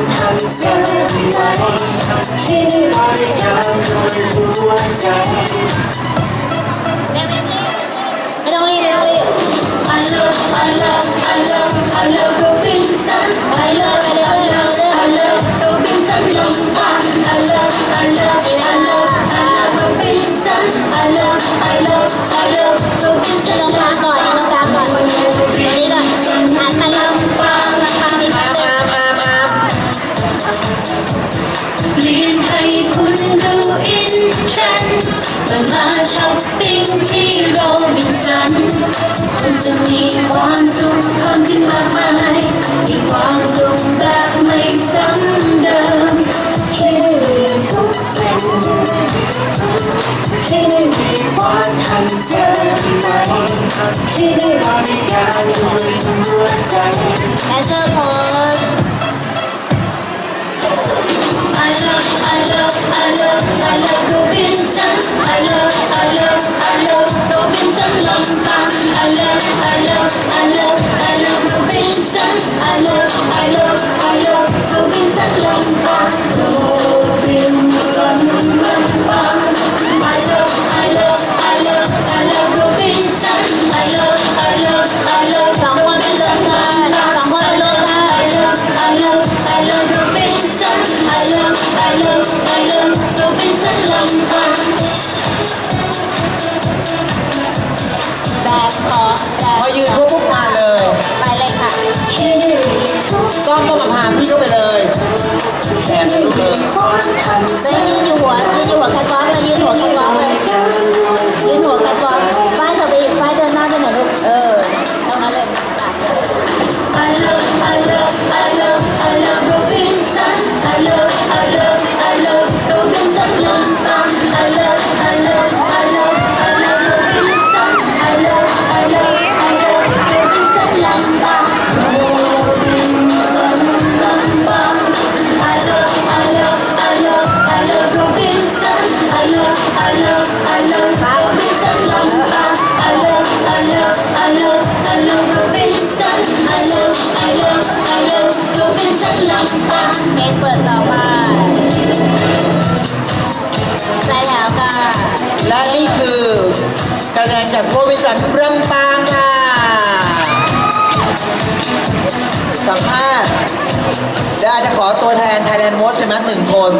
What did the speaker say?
ำฉันไหนที่พยายามด้วยหัใจ เทรนมาช้อปปิ้งที่โรบินสันคุณจะมีความสุขเพิ่มขึ้นมากมายมีความสุขแบบไม่ซ้ำเดิมที่ได้เรียนทุกสิ่งที่ได้มีความทันสมัยที่ได้บริการด้วย I love I love, I love, I love Robinson Lampard. I love, I love, I love, Robinson. I love, I love, I love Robinson I love, I love, I love, Robinson. I love, I love, I love Robinson แขนลูกเลยความทันเลยยืนอยู่หัวยืนอยู่หัวแคทวอล์กเลยยืนหัวแคทวอล์กเลยยืนหัวแคทวาง เกตเปิดต่อไปใส่แถวค่ะและนี่คือคะแนนจากโรบิสันรำปางค่ะ สัมภาษณ์เดี๋ยวอาจจะขอตัวแทนไทยแลนด์มดใช่ไหมหนึ่งคน